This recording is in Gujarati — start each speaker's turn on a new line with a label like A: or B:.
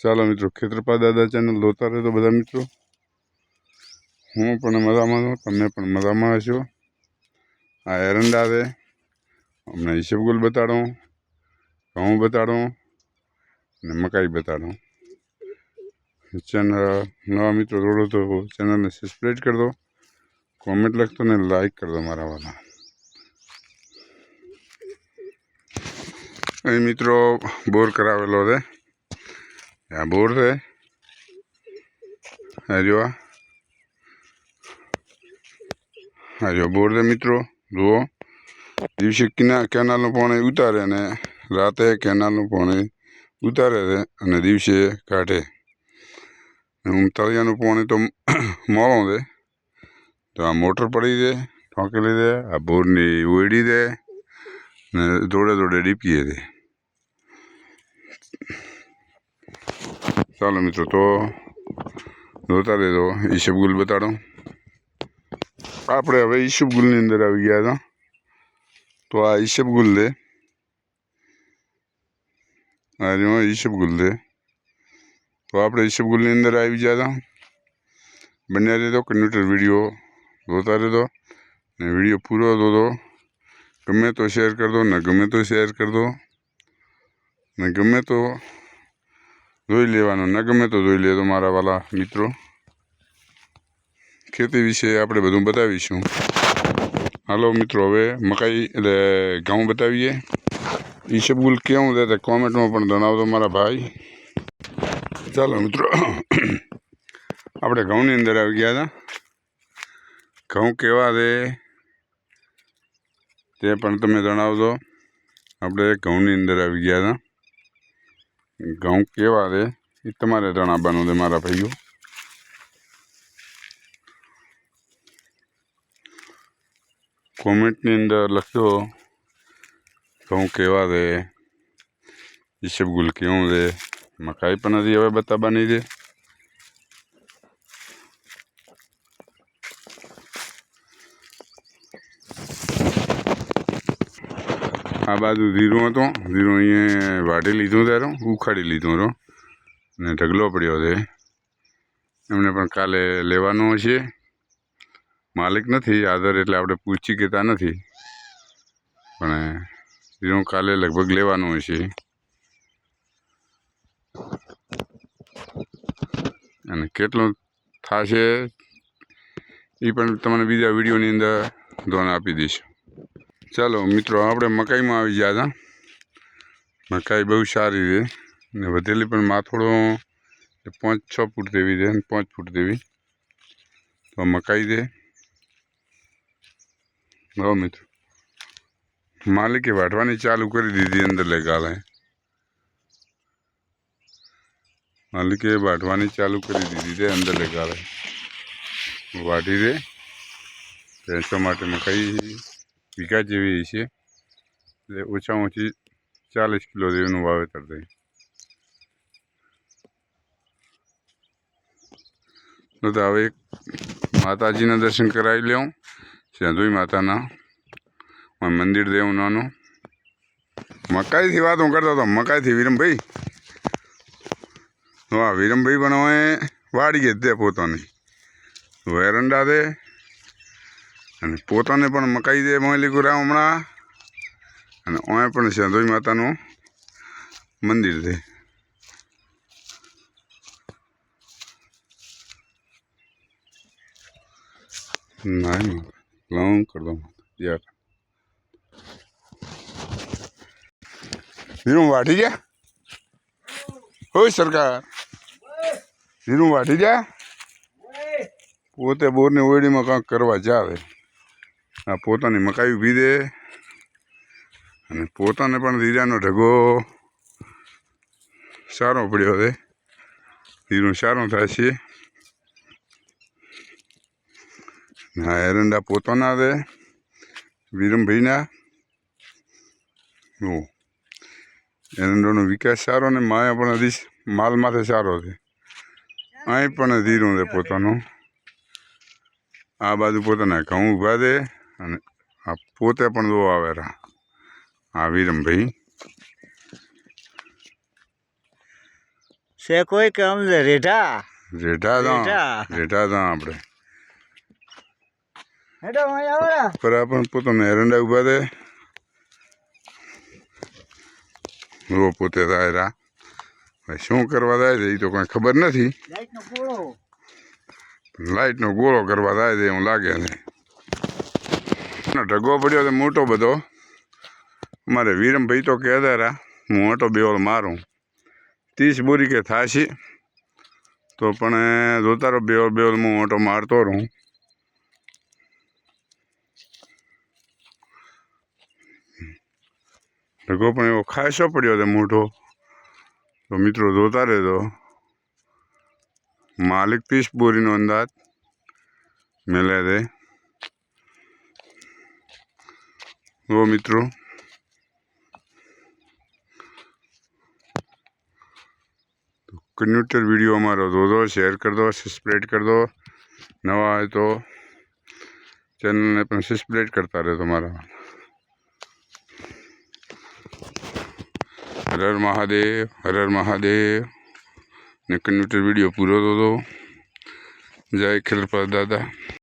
A: ચાલો મિત્રો ખેતરપા દાદા ચેનલ જોતા રહેતો બધા મિત્રો. હું પણ મજામાં છું, તમે પણ મજામાં હશો. આ એરંડા છે, અમને ઈસબગુલ બતાડો, ઘઉં બતાડો અને મકાઈ બતાડો. ચેનલ નવા મિત્રો જોડો તો ચેનલને સબસ્ક્રાઈબ કરી દો કોમેન્ટ લખતો ને લાઈક કરી દો મારા વાળા અહીં મિત્રો, બોર કરાવેલો છે. આ બોર છે આ જો આ આ જો બોર છે મિત્રો જુઓ દિવસે કિના કેનાલનું પાણી ઉતારે અને રાતે કેનાલનું પાણી ઉતારે છે અને દિવસે કાઢે હું તળિયાનું પાણી તો મોળો છે તો આ મોટર પડી છે ઠોકેલી છે આ બોરની ઓયડી છે ને જોડે જોડે ડીપીએ છે ચાલો મિત્રો, તો જોતા રહેજો ઈસબગુલ બતાડો. આપણે હવે ઈસબગુલની અંદર આવી ગયા હતા. તો આ ઈસબગુલ છે. આ જો ઈસબગુલ છે. તો આપણે ઈસબગુલની અંદર આવી ગયા હતા. બન્યા રહેતો કમ્પ્યુટર વીડિયો જોતા રહેતો ને વીડિયો પૂરો જોતો ગમે તો શેર કરી દો ને ગમે તો શેર કરી દો ને ગમે તો જોઈ લેવાનું. ન ગમે તો જોઈ લેજો મારા વાલા મિત્રો. ખેતી વિશે આપણે બધું બતાવીશું. હાલો મિત્રો, હવે મકાઈ એટલે ઘઉં બતાવીએ. ઈસબગુલ કેવું છે તે કોમેન્ટમાં પણ જણાવજો મારા ભાઈ. ચાલો મિત્રો, આપણે ઘઉંની અંદર આવી ગયા હતા. ઘઉં કેવા છે તે પણ તમે જણાવજો. આપણે ઘઉંની અંદર આવી ગયા હતા. ઘઉં કેવા રે? એ તમારે જણાવવાનું છે મારા ભાઈઓ. કોમેન્ટની અંદર લખ્યો ઘઉં કેવા રે? ઈસબગુલ કેવું રે? મકાઈ પણ હજી હવે બતાવવાની છે આ બાજુ ધીરું હતું. ધીરું અહીંયા વાઢી લીધું ત્યારે. ઉખાડી લીધું હતો. ને ઢગલો પડ્યો છે. એમને પણ કાલે લેવાનો હશે. માલિક નથી. આદર એટલે આપણે પૂછી કહેતા નથી. પણ ધીરું કાલે લગભગ લેવાનું હશે. અને કેટલું થશે એ પણ તમને બીજા વિડીયોની અંદર ધોન આપી દઈશ. ચાલો મિત્રો, આપણે મકાઈમાં આવી ગયા હતા. મકાઈ બહુ સારી છે. ને વધેલી પણ માથોડો પાંચ છ ફૂટ જેવી છે પાંચ ફૂટ જેવી. તો મકાઈ છે. હો મિત્રો. માલિકે વાટવાની ચાલુ કરી દીધી અંદર લગાલે માલિકે વાટવાની ચાલુ કરી દીધી છે અંદર લગાલે વાઢી દે ભેંસો માટે મકાઈ વીઘા જેવી છે એટલે ઓછામાં ઓછી ચાલીસ કિલો દેવનું વાવેતર થાય તો હવે માતાજીના દર્શન કરાવી લઉં સેંધુઈ માતાના મંદિર દેવું નાનું મકાઈથી હું કરતો હતો મકાઈથી વિરમભાઈ હા વિરમભાઈ પણ હવે વાડી જ તે પોતાની વેરંડા દે અને પોતાને પણ મકાઈ દે મોયલી ગુરા હમણાં. અને ઓય પણ સંધોઈ માતાનું મંદિર છે. નહીં લઉં કર દઉં. યાર. હીરું વાઢી ગયા? હોય સરકાર. હીરું વાઢી ગયા? પોતે બોરની ઓયડીમાં કાંઈક કરવા જાવે. આ પોતાની મકાઈ ઊભી દે. અને પોતાને પણ ધીરાનો ઢગો. સારો પડ્યો છે. ધીરું સારું થાય છે. હા એરંડા પોતાના છે, વિરમભાઈના. ઓ, એરંડાનો વિકાસ સારો ને માયા પણ હજી માલ માથે સારો છે. અહીં પણ ધીરું છે પોતાનું. આ બાજુ પોતાના ઘઉં ઊભા છે. અને આ પોતે પણ જો આવેરા આ વિરમભાઈ.
B: છે કોઈ કે છે રેઢા?
A: રેઢા તો
B: રેઢા.
A: તો આપણે.
B: હેડો વાળા
A: પર પણ પોતાને એરંડા ઊભા દે રો પોતે દાયરા શું કરવા જાય છે? એ તો કંઈ ખબર નથી.
B: લાઈટનો
A: લાઇટનો ગોળો કરવા જાય છે એવું લાગે છે. ઢગો પડ્યો તો મોટો બધો. મારે વીરમભાઈ તો કહેતા રહ્યા, હું મોટો બેવલ મારું. ત્રીસ બોરી કે થાશી. તો પણ જોતા રહો બેવલ બેવલ હું ઓટો મારતો રહું. ઢગો પણ એવો ખાસો પડ્યો હતો મોટો તો મિત્રો જોતા રહેજો. માલિક ત્રીસ બોરીનો અંદાજ મેલે છે. જો મિત્રો. કન્યુટર વીડિયો અમારો જોજો શેર કરી દો સબસ્ક્રાઈબ કરી દો. નવા હોય તો ચેનલને પણ સબસ્ક્રાઈબ કરતા રહે તમારા હરર હર મહાદેવ હરર હર મહાદેવ. ને કન્યુટર વીડિયો પૂરો થતો જય ખેલપા દાદા.